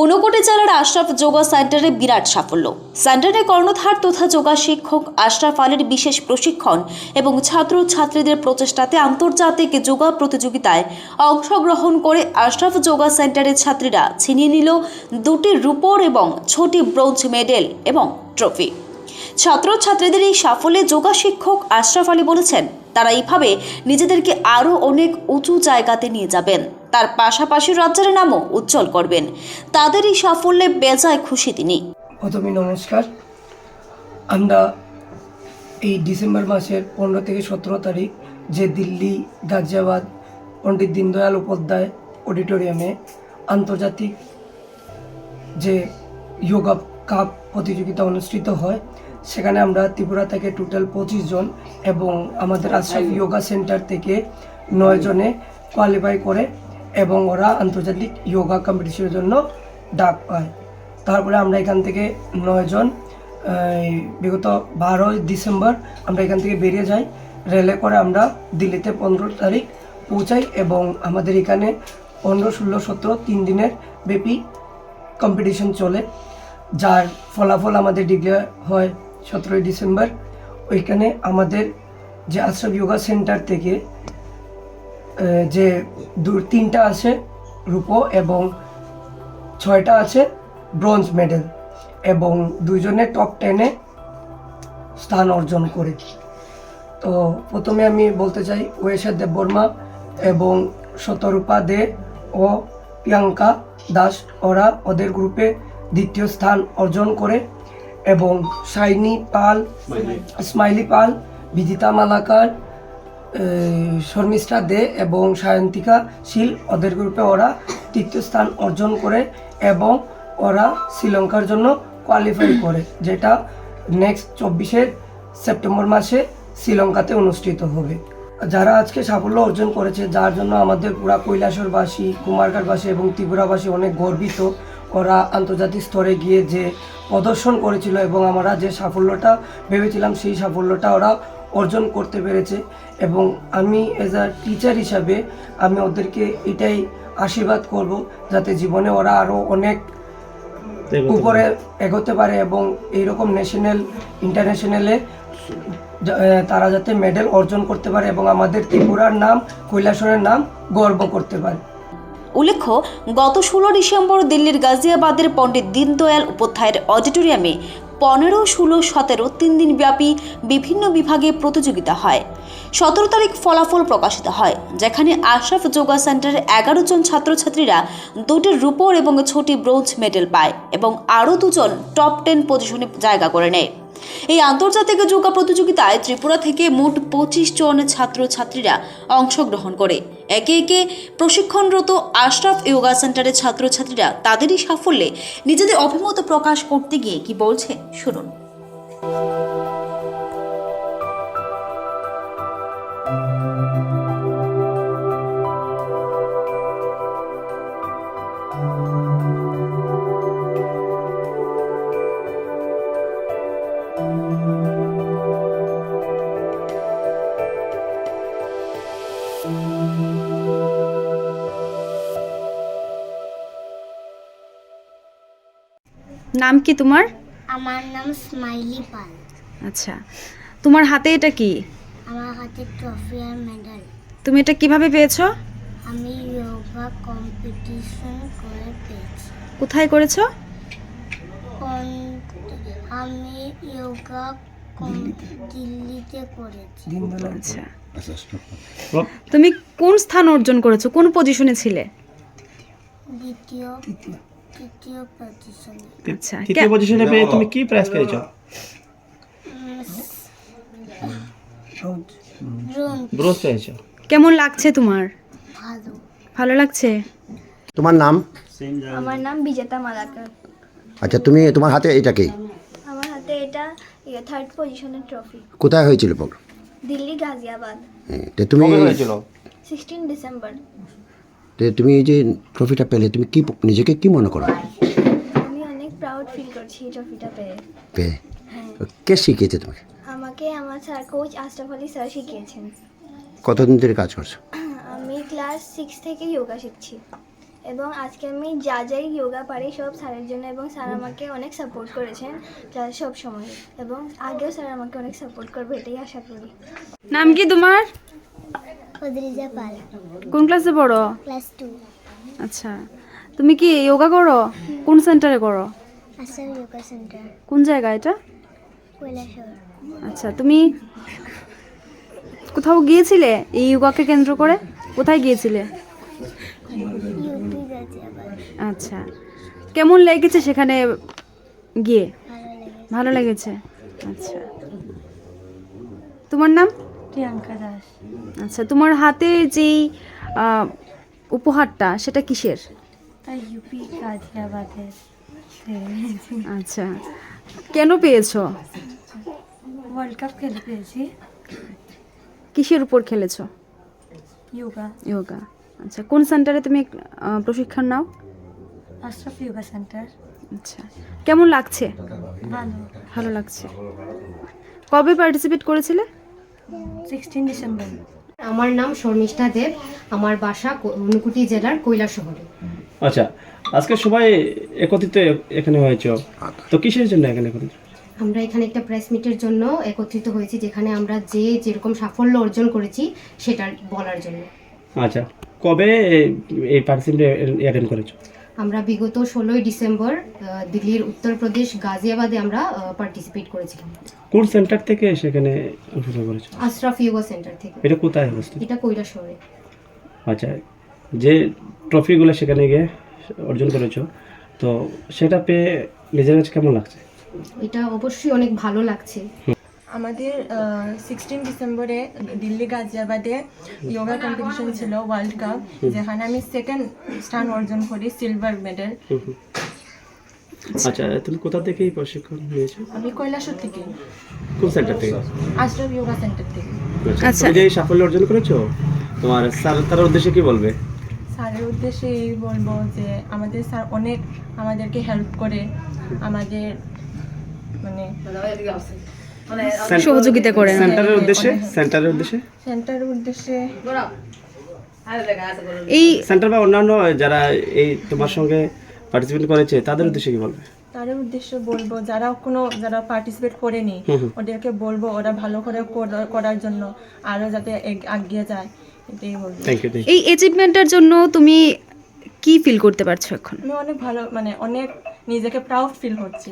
ঊনকোটি জেলার আশরাফ যোগা সেন্টারে বিরাট সাফল্য। সেন্টারে কর্ণধার তথা যোগা শিক্ষক আশরাফ আলীর বিশেষ প্রশিক্ষণ এবং ছাত্র ছাত্রীদের প্রচেষ্টাতে আন্তর্জাতিক যোগা প্রতিযোগিতায় অংশগ্রহণ করে আশরাফ যোগা সেন্টারের ছাত্রীরা ছিনিয়ে নিল দুটি রূপোর এবং ছটি ব্রোঞ্জ মেডেল এবং ট্রফি। ছাত্রছাত্রীদের এই সাফল্যে যোগা শিক্ষক আশরাফ আলী বলেছেন, তারা এইভাবে নিজেদেরকে আরও অনেক উঁচু জায়গাতে নিয়ে যাবেন। তার পাশাপাশি রাজ্যের নামও উজ্জ্বল করবেন। তাদের এই সাফল্যে বেজায় খুশি তিনি। প্রথমে নমস্কার। আমরা এই ডিসেম্বর মাসের পনেরো থেকে সতেরো তারিখ যে দিল্লি গাজিয়াবাদ পণ্ডিত দীনদয়াল উপাধ্যায় অডিটোরিয়ামে আন্তর্জাতিক যে যোগা কাপ প্রতিযোগিতা অনুষ্ঠিত হয়, সেখানে আমরা ত্রিপুরা থেকে টোটাল পঁচিশ জন এবং আমাদের আশরাফ যোগা সেন্টার থেকে নয় জনে কোয়ালিফাই করে এবং ওরা আন্তর্জাতিক যোগা কম্পিটিশনের জন্য ডাক পায়। তারপরে আমরা এখান থেকে নয়জন বিগত বারোই ডিসেম্বর আমরা এখান থেকে বেরিয়ে যাই। রেলে করে আমরা দিল্লিতে পনেরো তারিখ পৌঁছাই এবং আমাদের এখানে পনেরো, ষোলো, সতেরো তিন দিনের ব্যাপী কম্পিটিশন চলে। যার ফলাফল আমাদের ডিক্লেয়ার হয় সতেরোই ডিসেম্বর। ওইখানে আমাদের যে আশ্রম যোগা সেন্টার থেকে যে দু তিনটা আছে রূপো এবং ছয়টা আছে ব্রোঞ্জ মেডেল এবং দুইজনে টপ টেনে স্থান অর্জন করে। তো প্রথমে আমি বলতে চাই ওয়েশা দেববর্মা এবং শতরূপা দে ও প্রিয়াঙ্কা দাস। ওরা ওদের গ্রুপে দ্বিতীয় স্থান অর্জন করে এবং শাইনি পাল স্মাইলি। পাল বিদিতা মালাকার শর্মিষ্ঠা দে এবং সায়ন্তিকা শীল, ওদের গ্রুপে ওরা তৃতীয় স্থান অর্জন করে এবং ওরা শ্রীলঙ্কার জন্য কোয়ালিফাই করে, যেটা নেক্সট চব্বিশে সেপ্টেম্বর মাসে শ্রীলঙ্কাতে অনুষ্ঠিত হবে। যারা আজকে সাফল্য অর্জন করেছে, যার জন্য আমাদের পুরা কৈলাসরবাসী, কুমারঘাটবাসী এবং ত্রিপুরাবাসী অনেক গর্বিত, ওরা আন্তর্জাতিক স্তরে গিয়ে যে প্রদর্শন করেছিল এবং আমরা যে সাফল্যটা ভেবেছিলাম, সেই সাফল্যটা ওরা অর্জন করতে পেরেছে এবং আমি এজ আ টিচার হিসাবে আমি ওদেরকে এটাই আশীর্বাদ করব যাতে জীবনে ওরা আরও অনেক উপরে এগোতে পারে এবং এইরকম ন্যাশনাল ইন্টারন্যাশনালে তারা যাতে মেডেল অর্জন করতে পারে এবং আমাদের ত্রিপুরার নাম কৈলাসরের নাম গর্ব করতে পারে। উল্লেখ্য গত ষোলো ডিসেম্বর দিল্লির গাজিয়াবাদের পণ্ডিত দীনদয়াল উপাধ্যায়ের অডিটোরিয়ামে পনেরো, ষোলো, সতেরো তিন দিন ব্যাপী বিভিন্ন বিভাগে প্রতিযোগিতা হয়। সতেরো তারিখ ফলাফল প্রকাশিত হয়, যেখানে আশরাফ যোগা সেন্টারের এগারো জন ছাত্রছাত্রীরা দুটি রুপোর এবং ছটি ব্রোঞ্জ মেডেল পায় এবং আরও দুজন টপ টেন পজিশনে জায়গা করে নেয়। এই আন্তর্জাতিক যোগা প্রতিযোগিতায় ত্রিপুরা থেকে মোট পঁচিশ জন ছাত্রছাত্রীরা অংশগ্রহণ করে। একে একে প্রশিক্ষণরত আশরাফ যোগা সেন্টারের ছাত্রছাত্রীরা তাদেরই সাফল্যে নিজেদের অভিমত প্রকাশ করতে গিয়ে কি বলছে? শুনুন। নাম কি তোমার? আমার নাম স্মাইলি পাল। আচ্ছা। তোমার হাতে এটা কি? আমার হাতে ট্রফি আর মেডেল। তুমি এটা কীভাবে পেয়েছ? আমি যোগা কম্পিটিশন করে পেয়েছি। কোথায় করেছ? আমি যোগা আচ্ছা। তুমি কোন স্থান অর্জন করেছ? কোন পজিশনে ছিলে? আচ্ছা তৃতীয় কে- পজিশনে পেয়ে তুমি কি প্রাইজ পেয়েছ? ব্রোঞ্জ। কেমন লাগছে তোমার? ভালো। ভালো লাগছে? তোমার নাম? আমার নাম বিজেতা মালাকার। আচ্ছা তুমি তোমার হাতে এটা কি? এটা থার্ড পজিশনের ট্রফি কোথায় হয়েছিল প্রোগ্রাম দিল্লি গাজিয়াবাদ। তো তুমি কবে হয়েছিল? সিক্সটিন ডিসেম্বর তো তুমি এই যে ট্রফিটা পেলে তুমি কি নিজেকে কি মনে করো? আমি অনেক প্রাউড ফিল করছি এই ট্রফিটা পেয়ে। পেয়ে? কে শিখিয়েছে তোমাকে? আমাকে আমার sir coach Ashraf Ali sir শিখিয়েছেন। কতদিন ধরে কাজ করছ? আমি ক্লাস সিক্স থেকে যোগা শিখছি। এবং আজকে আমি যা যাই যোগা পারি সব স্যারের জন্য এবং স্যার আমাকে অনেক সাপোর্ট করেছেন সব সময়। এবং আগেও স্যার আমাকে অনেক সাপোর্ট করবে এটাই আশা করি। নাম কি তোমার? পাল। কোন ক্লাসে পড়ো? ক্লাস টু আচ্ছা। তুমি কি যোগা করো? কোন সেন্টারে করো? আসাম যোগা সেন্টার কোন জায়গা এটা? আচ্ছা তুমি কোথাও গিয়েছিলে এই যোগাকে কেন্দ্র করে? কোথায় গিয়েছিলে? আচ্ছা। কেমন লেগেছে সেখানে গিয়ে? ভালো লেগেছে? আচ্ছা। তোমার নাম? প্রিয়াঙ্কা দাস। আচ্ছা তোমার হাতে যেই উপহারটা সেটা কিসের? ইউপি গাজিয়াবাদের আচ্ছা। কেন পেয়েছ? ওয়ার্ল্ড কাপ খেলে পেয়েছি। কিসের উপর খেলেছো? যোগা যোগা আচ্ছা কোন সেন্টারে তুমি প্রশিক্ষণ নাও? আশরাফ যোগা সেন্টার আচ্ছা কেমন লাগছে? ভালো। ভালো লাগছে। কবে পার্টিসিপেট করেছিলে? সিক্সটিন ডিসেম্বর আমার নাম শর্মিষ্ঠা দেব। আমার বাসা ঊনকোটি জেলার কৈলাস শহরে। আচ্ছা আজকে সবাই একত্রিত এখানে হয়েছে। তো কিসের জন্য এখানে একত্রিত? আমরা এখানে একটা প্রেস মিটের জন্য একত্রিত হয়েছি যেখানে আমরা যে যেরকম সাফল্য অর্জন করেছি সেটা বলার জন্য। আচ্ছা কবে এই পার্টিসিপেট অ্যাটেন্ড করেছ? আমরা বিগত ষোলোই ডিসেম্বর দিল্লির উত্তরপ্রদেশ গাজিয়াবাদে আমরা পার্টিসিপেট করেছিলাম। কোন সেন্টার থেকে সেখানে অংশগ্রহণ করেছ? আশরাফ ইয়োগা সেন্টার থেকে। এটা কোথায় অবস্থিত? এটা কৈলাস শহরে আচ্ছা যে ট্রফিগুলো সেখানে গিয়ে অর্জন করেছ তো সেটা পেয়ে নিজের কাছে কেমন লাগছে? এটা অবশ্যই অনেক ভালো লাগছে। আমাদের সিক্সটিন ডিসেম্বরে দিল্লি গাজিয়াবাদে যোগা কম্পিটিশন ছিল ওয়ার্ল্ড কাপ যেখানে আমি সেকেন্ড স্থান অর্জন করি সিলভার মেডেল আচ্ছা তুমি কোথা থেকে এই প্রশিক্ষণ নিয়েছো? আমি কৈলাসর থেকে কোন সেন্টার থেকে? আশ্রম যোগা সেন্টার থেকে। আচ্ছা। তুমি যে সাফল্য অর্জন করেছ তোমার স্যার তার উদ্দেশ্যে কি বলবে? স্যারের উদ্দেশ্যে এই বলব যে আমাদের স্যার অনেক আমাদেরকে হেল্প করে আমাদের মানে সহযোগিতা করে। সেন্টারের উদ্দেশ্যে? সেন্টারের উদ্দেশ্যে? সেন্টারের উদ্দেশ্যে। এই সেন্টার বা অন্যান্য যারা এই তোমার সঙ্গে পার্টিসিপেট করেছে তাদের উদ্দেশ্যে কি বলবে? তাদের উদ্দেশ্যে বলব যারা কোনো যারা পার্টিসিপেট করেনি ওদেরকে বলব ওরা ভালো করে করার জন্য আরও যাতে এগিয়ে যায়। এটাই বলব। এই অ্যাচিভমেন্টের জন্য তুমি কি ফিল করতে পারছ এখন? আমি অনেক ভালো মানে অনেক নিজেকে প্রাউড ফিল হচ্ছি।